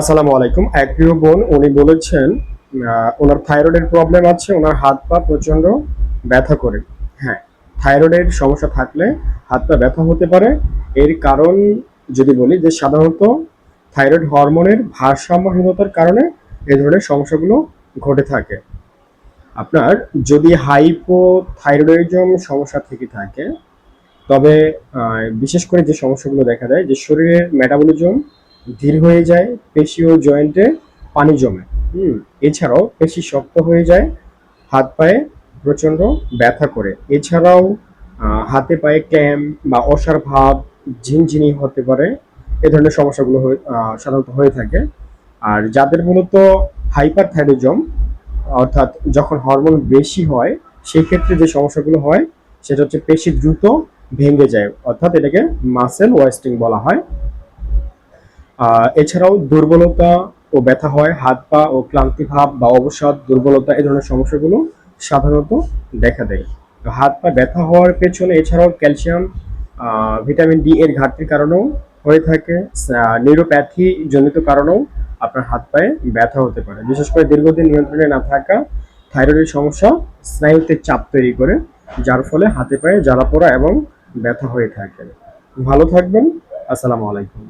আসসালামু আলাইকুম। এক প্রিয় বোন, উনি বলেছেন ওনার থাইরয়েডের প্রবলেম আছে, ওনার হাত পা প্রচণ্ড ব্যথা করে। হ্যাঁ থাইরয়েডের সমস্যা থাকলে হাত পা ব্যথা হতে পারে। এর কারণ যদি বলি যে সাধারণত থাইরয়েড হরমোনের ভারসাম্যহীনতার কারণে এই ধরনের সমস্যাগুলো ঘটে থাকে। আপনার যদি হাইপোথাইরয়েডিজম সমস্যা থেকে থাকে, তবে বিশেষ করে যে সমস্যাগুলো দেখা যায় যে শরীরের মেটাবলিজম ধীর হয়ে যায়, পেশি ও জয়েন্টে পানি জমে। হুম, এছাড়াও পেশি শক্ত হয়ে যায়, হাত পায়ে প্রচণ্ড ব্যথা করে। এছাড়াও হাতে পায়ে ক্যাম বা অসার ভাব, ঝিনঝিনি হতে পারে, এ ধরনের সমস্যাগুলো সাধারণত হয়ে থাকে। আর যাদের মূলত হাইপার থাইরয়েডিজম অর্থাৎ যখন হরমোন বেশি হয় সেই ক্ষেত্রে যে সমস্যাগুলো হয়, সেটা হচ্ছে পেশি দ্রুত ভেঙে যায়। অর্থাৎ এটাকে মাসেল ওয়েস্টিং বলা হয়। এছাড়াও দুর্বলতা ও ব্যথা হয়, হাত পা ও ক্লান্তি ভাব বা অবসাদ, দুর্বলতা, এই ধরনের সমস্যাগুলো সাধারণত দেখা দেয়। হাত পা ব্যথা হওয়ার পেছনে এছাড়াও ক্যালসিয়াম ভিটামিন ডি এর ঘাটতির কারণেও হয়ে থাকে। নিউরোপ্যাথি জনিত কারণেও আপনার হাত পায়ে ব্যথা হতে পারে। বিশেষ করে দীর্ঘদিন নিয়ন্ত্রণে না থাকা থাইরয়েডের সমস্যা স্নায়ুতে চাপ তৈরি করে, যার ফলে হাতে পায়ে জ্বালা পোড়া এবং ব্যথা হয়ে থাকে। ভালো থাকবেন। আসসালামু আলাইকুম।